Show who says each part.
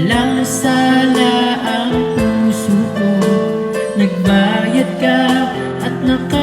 Speaker 1: Walang sala ang puso ko. Nagbayad ka at naka